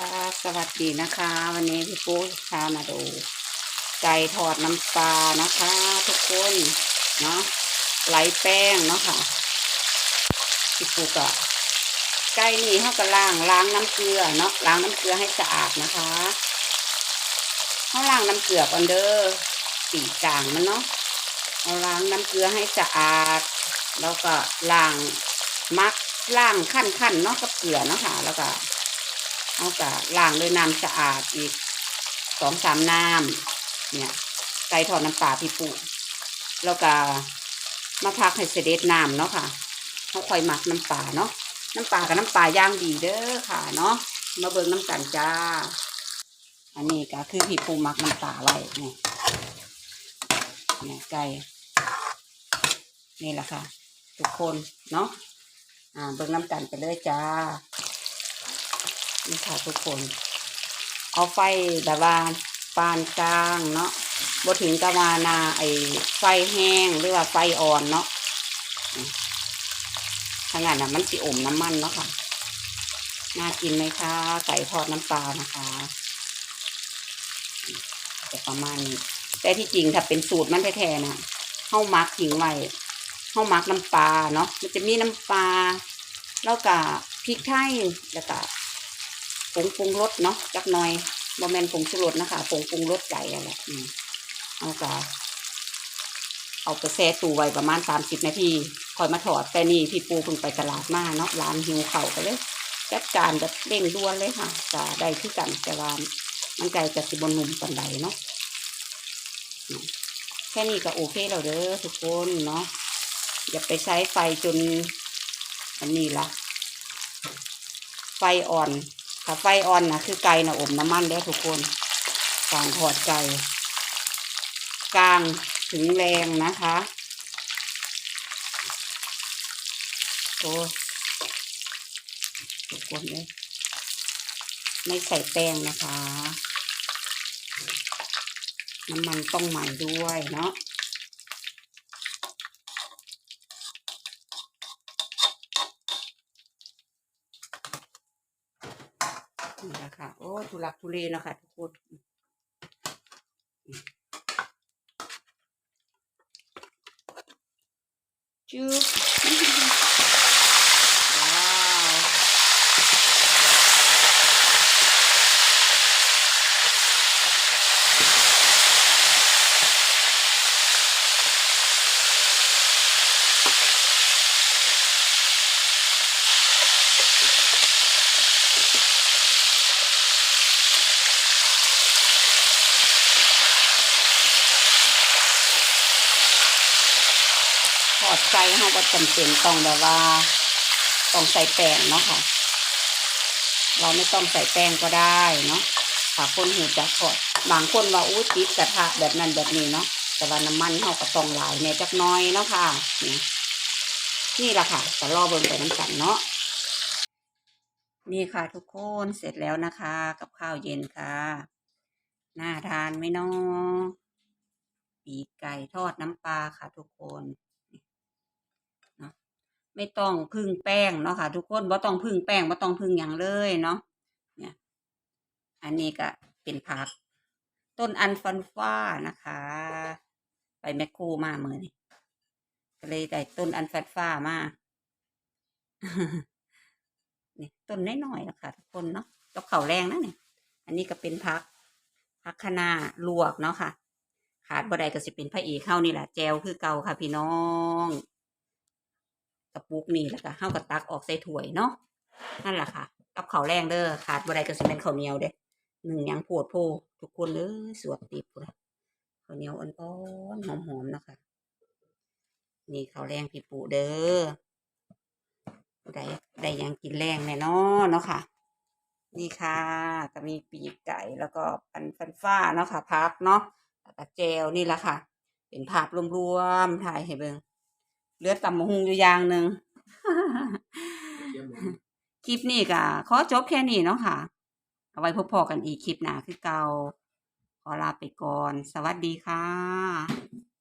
ค่ะสวัสดีนะคะ วันนี้พี่ปูพามาดูไก่ทอดน้ำปลานะคะ ทุกคนเนาะไหลแป้งเนาะค่ะพี่ปูก็ไก่นี่เขาก็ล้างล้างน้ำเกลือเนาะล้างน้ำเกลือให้สะอาดนะคะเขาล้างน้ำเกลือก่อนเด้อปีกกลางมันเนาะเอาล้างน้ำเกลือให้สะอาด แล้วก็ล้างมักล้างขั้นขั้นๆเนาะกับเกลือเนาะค่ะ แล้วก็ เอากะล้างด้วยน้ำสะอาดอีกสองสามน้ำเนี่ยไก่ทอดน้ำปลาพี่ปูแล้วก็มาพักให้เสด็จน้ำเนาะค่ะเขาค่อยหมักน้ำปลาเนาะน้ำปลากับน้ำปลาย่างดีเด้อค่ะเนาะมาเบิ่งน้ำกันจ้า อันนี้ก็คือพี่ปูหมักน้ำปลาไว้เนี่ยเนี่ยไก่นี่แหละค่ะ ทุกคนเนาะอ่าเบิ่งน้ำกันไปเลยจ้า นี่ค่ะทุกคน เอาไฟแบบว่าปานกลางเนาะบถึงกะวานาไอไฟแห้งหรือว่าไฟอ่อนเนาะทางนั้นน่ะมันสิอมน้ำมันเนาะค่ะ น่ากินไหมคะ ไก่ทอดน้ำปลานะคะจะประมาณนี้ แต่ที่จริงถ้าเป็นสูตรมันแท้ๆนะเฮ้ามักทิ้งไว้เฮ้ามักน้ำปลาเนาะ มันจะมีน้ำปลา แล้วก็พริกไทย แล้วก็ ผงปรุงรสเนาะจักหน่อยบะแมนผงชูรสนะคะผงปรุงรสไก่อะไรอืมเอาก็เอาไปแช่ตู้ไว้ประมาณสามสิบนาทีคอยมาถอดแต่นี่พี่ปูเพิ่งไปตลาดมาเนาะร้านหิวเข่าวก็เลยจัดการแบบเร่งด่วนเลยค่ะจะได้คือกันแต่ว่ามันไก่จะสิบนหนุ่มปันใดเนาะแค่นี้ก็โอเคแล้วเด้อทุกคนเนาะอย่าไปใช้ไฟจนอันนี้ละไฟอ่อน ถ้าไฟอ่อนนะคือไก่นะอมน้ำมันแล้วทุกคนการถอดไก่กลางถึงแรงนะคะโอ้ทุกคนเลยไม่ใส่แป้งนะคะ น้ำมันต้องใหม่ด้วยเนาะ นี่แหละค่ะโอ้ทุลักทุเลนะคะทุกคนจุ๊บว้าวท อดไก่เฮาบ่จำเป็นต้องแบบว่าต้องใส่แป้งเนาะค่ะ เราไม่ต้องใส่แป้งก็ได้เนาะถ้าคนหูจักทอดบางคนว่าอู้ติดกระทะแบบนั้นแบบนี้เนาะแต่ว่าน้ำมันเฮาก็ต้องหลายแน่จักน้อยเนาะค่ะ นี่นี่แหละค่ะแต่รอเบิ่งไปน้ำกันเนาะนี่ค่ะทุกคนเสร็จแล้วนะคะ กับข้าวเย็นค่ะ น่าทานไหมเนาะปีกไก่ทอดน้ำปลาค่ะทุกคน ไม่ต้องพึ่งแป้งเนาะค่ะ ทุกคนบ่ต้องพึ่งแป้งบ่ต้องพึ่งอย่างเลยเนาะเนี่ย อันนี้ก็เป็นผัก ต้นอันฟันฟ้านะคะ ไปแมคโครมาเมื่อนี้ก็เลยได้ต้นอันฟันฟ้ามานี่ต้นน้อยๆนะคะทุกคนเนาะยกเข่าแรงนะเนี่ยอันนี้ก็เป็นพักพักคะนาลวกเนาะค่ะ ขาดบ่ได้ก็สิเป็นพระเอกเข้านี่แหละแจวคือเก่าค่ะพี่น้อง กระปุกนี่แหละค่ะเข้ากับตักออกใส่ถ้วยเนาะนั่นแหละค่ะ กับข้าวแรงเด้อขาดบ่ได้ก็สิเป็นข้าวเหนียวเด้หนึ่งยังโพดโพทุกคนเลยสวดติบเลยข้าวเหนียวอ่อนๆหอมๆนะคะนี่ข้าวแรงพี่ปูเด้อได้ได้ยังกินแรงแน่นอนเนาะค่ะ นี่ค่ะก็มีปีกไก่แล้วก็ปันฟันฟ้าเนาะค่ะพักเนาะแล้วก็เจลนี่แหละค่ะ เป็นภาพรวมๆถ่ายให้เบิ่ง เหลือตำมะฮุงอยู่อย่างหนึ่ง คลิปนี้ก็ขอจบแค่นี้เนาะค่ะ เอาไว้พบพอกันอีกคลิปหน้าคือเก่า ขอลาไปก่อน สวัสดีค่ะ